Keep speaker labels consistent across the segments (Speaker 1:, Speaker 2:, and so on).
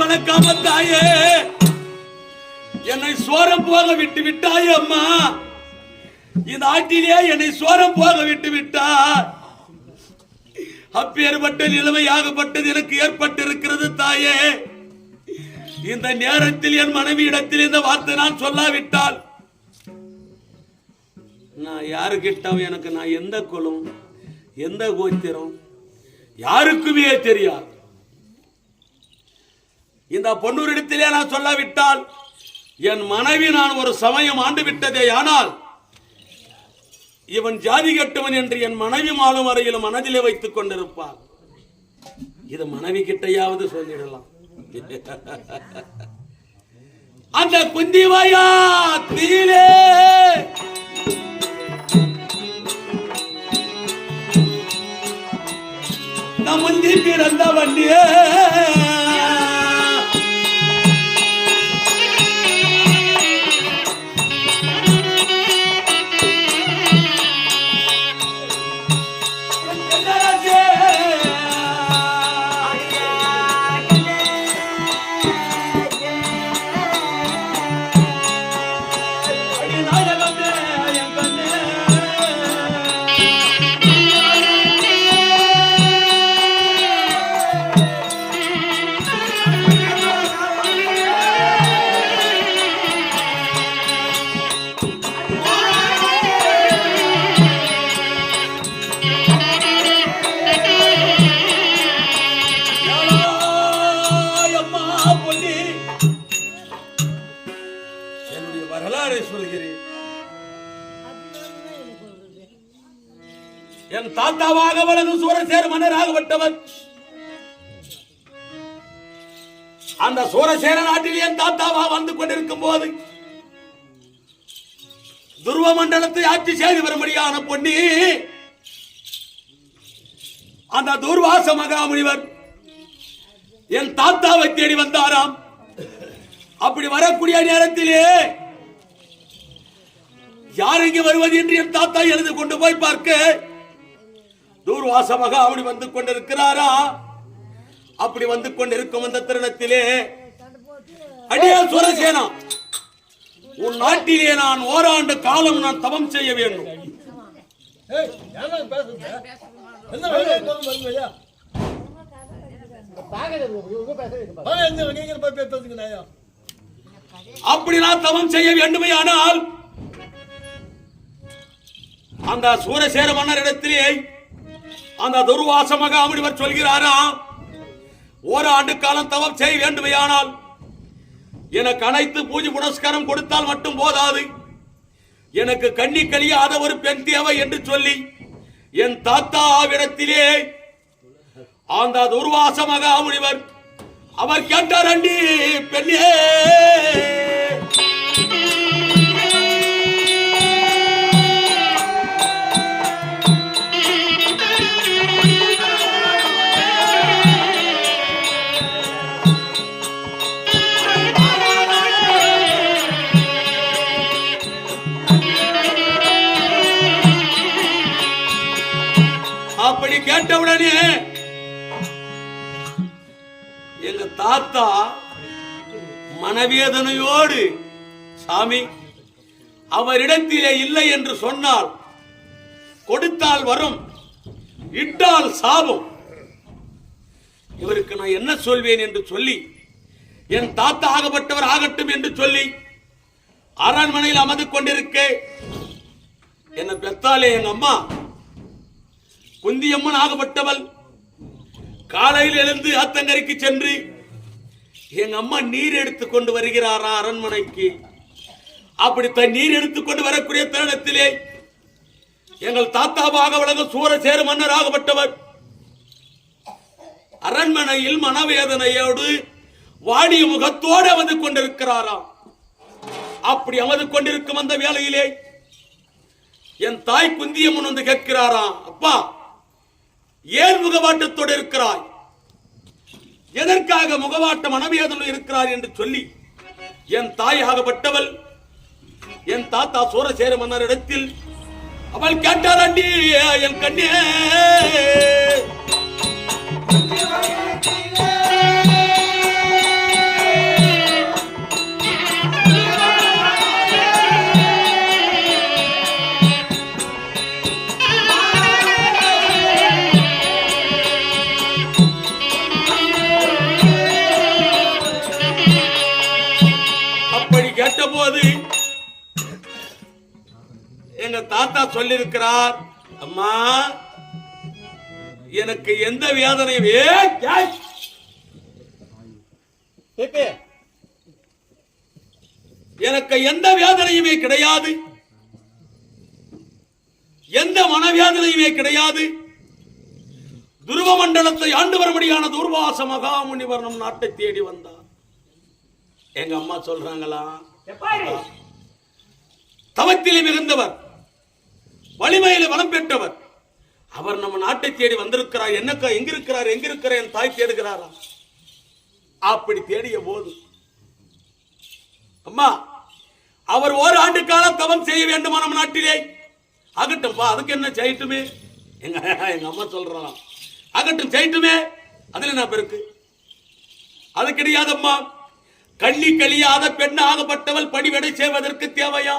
Speaker 1: வளர்க்காம தாயே என்னை சோரம் போக விட்டு விட்டாய் அம்மா. இந்த ஆட்டிலே என்னை சோரம் போக விட்டு விட்டார். அப்பேற்பட்ட நிலைமையாகப்பட்டது எனக்கு ஏற்பட்டிருக்கிறது தாயே. இந்த நேரத்தில் என் மனைவி இடத்தில் இந்த வார்த்தை நான் சொல்லாவிட்டால் நான் யாருக்கிட்டம் எனக்கு நான் எந்த குலம் எந்த கோத்திரம் யாருக்குமே தெரியாது. இந்த பொன்னூரிடத்திலே நான் சொல்லாவிட்டால் என் மனைவி நான் ஒரு சமயம் ஆண்டு விட்டதே. ஆனால் இவன் ஜாதி கட்டுவன் என்று என் மனைவி மாலும் வரையிலும் மனதிலே வைத்துக் கொண்டிருப்பார் இது மனைவி கிட்டையாவது சொல்லிடலாம். அந்த குந்திவாயா தீலே நம் முந்தி பிறந்த வண்டியே. தாத்தாவாக வளர்ந்து மன்னராக வட்டவன். அந்த சூரசேர நாட்டில் என் தாத்தாவா வந்து கொண்டிருக்கும் போது துருவ மண்டலத்தை ஆட்சி செய்து வரும்படியான பொன்னி அந்த துர்வாச மகாமுனிவர் என் தாத்தாவை தேடி வந்தாராம். அப்படி வரக்கூடிய நேரத்திலே யார் இங்கு வருவது என்று என் தாத்தா எழுந்து கொண்டு போய் பார்க்க தூர்வாசமாக அப்படி வந்து கொண்டிருக்கிறாரா? அப்படி வந்து கொண்டிருக்கும் அந்த தருணத்திலே அடியா சுரசேனா உன் நாட்டிலே நான் ஓராண்டு காலம் நான் தவம் செய்ய வேண்டும். அப்படி நான் தவம் செய்ய வேண்டுமே ஆனால் அந்த சூரசேர மன்னரிடத்திலே அந்த துர்வாசமாக மகாமுனிவர் சொல்கிறாரா? ஒரு ஆண்டு காலம் தவம் செய்ய வேண்டுமையானால் எனக்கு அனைத்து பூஜை புனஸ்காரம் கொடுத்தால் மட்டும் போதாது. எனக்கு கண்ணி கழியாத ஒரு பெண் தேவை என்று சொல்லி என் தாத்தா ஆவிடத்திலே அந்த துர்வாசமாக மகாமுனிவர் அவர் கேட்டார் அண்டி பெண்ணே! மகனே எங்க தாத்தா மனவேதனையோடு சாமி அவரிடத்திலே இல்லை என்று சொன்னால் கொடுத்தால் வரும் இட்டால் சாபம் இவருக்கு நான் என்ன சொல்வேன் என்று சொல்லி என் தாத்தா ஆகப்பட்டவர் ஆகட்டும் என்று சொல்லி அரண்மனையில் அமர்ந்து கொண்டிருக்க என்ன பெத்தாலே எங்க அம்மா குந்தியம்மன் ஆகப்பட்டவள். காலையில் எழுந்து ஆத்தங்கரைக்கு சென்று எங்க அம்மா நீர் எடுத்து கொண்டு வருகிறாரா அரண்மனைக்கு? அப்படி தன் நீர் எடுத்துக்கொண்டு வரக்கூடிய தருணத்திலே எங்கள் தாத்தாவாக வழங்கும் சூரசேர மன்னர் ஆகப்பட்டவர். அரண்மனையில் மனவேதனையோடு வாடிய முகத்தோடு அமர்ந்து கொண்டிருக்கிறாராம். அப்படி அமர்ந்து கொண்டிருக்கும் அந்த வேளையிலே என் தாய் குந்தியம்மன் வந்து கேட்கிறாராம் அப்பா ஏன் முகவாட்டத்தோடு இருக்கிறாய் எதற்காக முகவாட்ட மனவேதனை இருக்கிறார் என்று சொல்லி என் தாயாகப்பட்டவள் என் தாத்தா சூரசேர மன்னரிடத்தில் அவள் கேட்டாரண்டி என் கண்ணே! சொல்லியிருக்கிறார் அம்மா எனக்கு எந்த வேதனையும் எனக்கு எந்த வேதனையுமே கிடையாது. எந்த மனவேதனையுமே கிடையாது. துருவ மண்டலத்தை ஆண்டு வரும்படியான துர்வாச மகாமுனிவர் நம் நாட்டை தேடி வந்தார். எங்க அம்மா சொல்றாங்களா? தவத்திலே மிகுந்தவர் வலிமையில வளம் பெற்றவர். அவர் நம்ம நாட்டை தேடி வந்திருக்கிறார். என்னக்கா எங்கிருக்கிறார் இருக்கிறார் என் தாய் தேடுகிறாரா? அப்படி தேடிய போது அம்மா அவர் ஒரு ஆண்டு காலம் தவம் செய்ய வேண்டுமா நம்ம நாட்டிலே? ஆகட்டும்பா அதுக்கு என்ன செய்யட்டுமே? எங்க எங்க அம்மா சொல்றான். அகட்டும் செய்யட்டுமே? அதுல என்ன பெருக்கு அது கிடையாதம்மா கள்ளி கழியாத பெண் ஆகப்பட்டவள் படிவடை செய்வதற்கு தேவையா?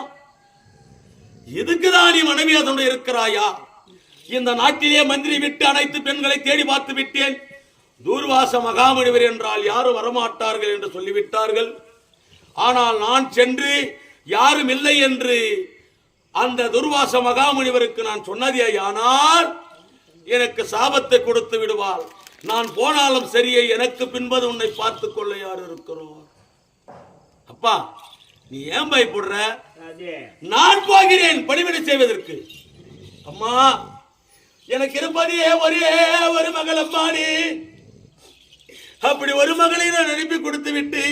Speaker 1: எதுக்குதான் நீ மனைவி அதோடு இருக்கிறாயா? இந்த நாட்டிலே மந்திரி விட்டு அனைத்து பெண்களை தேடி பார்த்து விட்டேன். தூர்வாச மகாமணிவர் என்றால் யாரும் வரமாட்டார்கள் என்று சொல்லிவிட்டார்கள். ஆனால் நான் சென்று யாரும் இல்லை என்று அந்த துர்வாச மகாமுனிவருக்கு நான் சொன்னதே ஆனால் எனக்கு சாபத்தை கொடுத்து விடுவாள். நான் போனாலும் சரியே எனக்கு பின்பது உன்னை பார்த்துக் கொள்ள யார் இருக்கிறோம் அப்பா நீ ஏன் பயப்படுற? நான் போகிறேன் பணிவிடை செய்வதற்கு. அம்மா எனக்கு இருப்பதே ஒரே ஒரு மகள் அம்மாடி. அப்படி ஒரு மகளை நான் அனுப்பி கொடுத்து விட்டு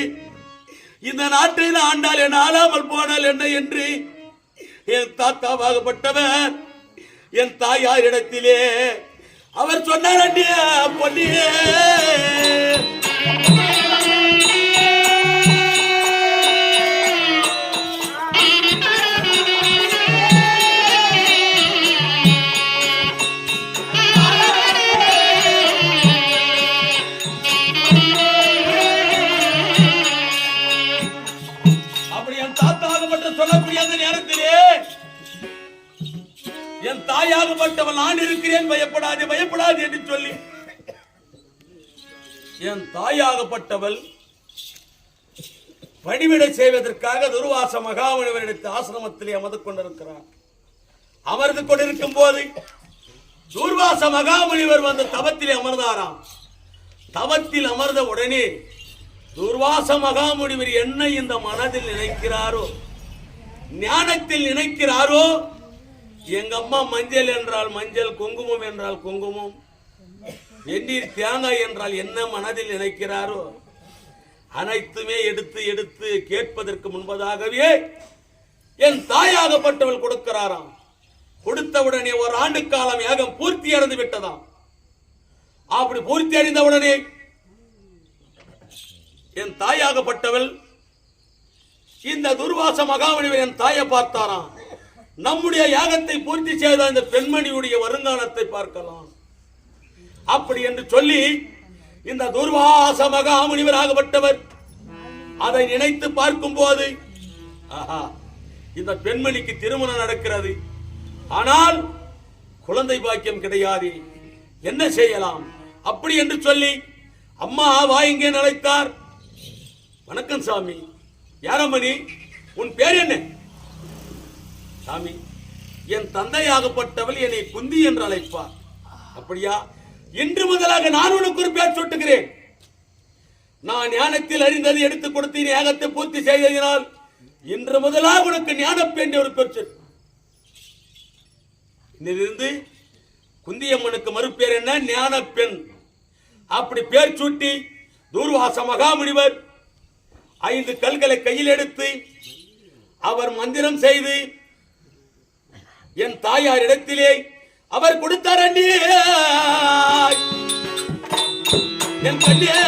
Speaker 1: இந்த நாட்டை நான் ஆண்டால் என் ஆளாமல் போனால் என்ன என்று என் தாத்தாவாகப்பட்டவர் என் தாயாரிடத்திலே அவர் சொன்னார் அண்ணியே பொன்னியே. அந்த நேரத்திலே என் தாயாகப்பட்டவள் நான் இருக்கிறேன். பயப்படாது பயப்படாது என்று சொல்லி. என் தாயாகப்பட்டவள் பணிவிடை செய்வதற்காக துர்வாச மகாமுனிவரிடத்து ஆசிரமத்திலே அமர்ந்து கொண்டிருக்கிறார். அமர்ந்து கொண்டிருக்கும் போது துர்வாச மகாமணிவர் வந்து தவத்திலே அமர்ந்தாராம். தவத்தில் அமர்ந்த உடனே துர்வாச மகாமுனிவர் என்ன இந்த மனதில் நினைக்கிறாரோ? ஞானத்தில் நினைக்கிறாரோ? எங்க அம்மா மஞ்சள் என்றால் மஞ்சள் குங்குமம் என்றால் குங்குமம் வெந்நீர் தேங்காய் என்றால் என்ன மனதில் நினைக்கிறாரோ? அனைத்துமே எடுத்து எடுத்து கேட்பதற்கு முன்பதாகவே என் தாயாகப்பட்டவள் கொடுக்கிறாராம். கொடுத்தவுடனே ஒரு ஆண்டு காலம் ஏகம் பூர்த்தி அடைந்து விட்டதாம். அப்படி பூர்த்தி அடைந்தவுடனே என் தாயாகப்பட்டவள் இந்த துர்வாச மகாமணிவர் என் தாயை பார்த்தாராம். நம்முடைய யாகத்தை பூர்த்தி செய்த இந்த பெண்மணியுடைய வருங்காலத்தை பார்க்கலாம். அப்படி என்று சொல்லி இந்த துர்வாச மகாமுனிவர் ஆகப்பட்டவர் அதை நினைத்து பார்க்கும் போது ஆஹா இந்த பெண்மணிக்கு திருமணம் நடக்கிறது. ஆனால் குழந்தை பாக்கியம் கிடையாது. என்ன செய்யலாம்? அப்படி என்று சொல்லி அம்மா வா இங்கே அழைத்தார் வணக்கம் சாமி. யாரம்மணி உன் பேர் என்ன? சாமி என் தந்தையாகப்பட்டவள் என்னை குந்தி என்று அழைப்பார். அப்படியா? இன்று முதலாக நான் உனக்கு ஒரு பேர் சொட்டுகிறேன். நான் ஞானத்தில் அறிந்தது எடுத்துக் கொடுத்து ஏகத்தை பூர்த்தி செய்ததினால் இன்று முதலாக உனக்கு ஞானப்பெண் ஒரு பேர் சொல் இன்னிலிருந்து குந்தியம்மனுக்கு மறுபேர் என்ன? ஞானப்பெண் அப்படி பேர் சூட்டி தூர்வாச மகாமுனிவர் ஐந்து கல்களை கையில் எடுத்து அவர் மந்திரம் செய்து என் தாயார் இடத்திலே அவர் கொடுத்தார் அண்ணியே என் கண்ணியே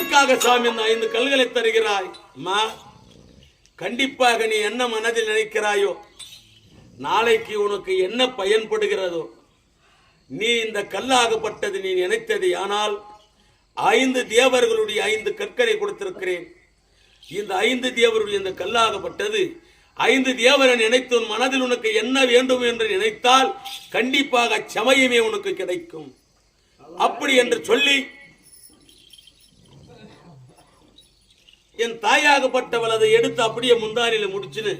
Speaker 1: எதற்காக சாமி இந்த ஐந்து கல்களை தருகிறாய்? அம்மா கண்டிப்பாக நீ என்ன மனதில் நினைக்கிறாயோ நாளைக்கு உனக்கு என்ன பயன்படுகிறதோ நீ இந்த கல்லாகப்பட்டது நீ நினைத்தது. ஆனால் ஐந்து தேவர்களுடைய ஐந்து கற்களை கொடுத்திருக்கிறேன். இந்த ஐந்து தேவருடைய இந்த கல்லாகப்பட்டது ஐந்து தேவரை நினைத்து உன் மனதில் உனக்கு என்ன வேண்டும் என்று நினைத்தால் கண்டிப்பாக சமயமே உனக்கு கிடைக்கும். அப்படி என்று சொல்லி என் தாயாகப்பட்டவள் அதை எடுத்து அப்படியே முந்தாரியில் முடிச்சுன்னு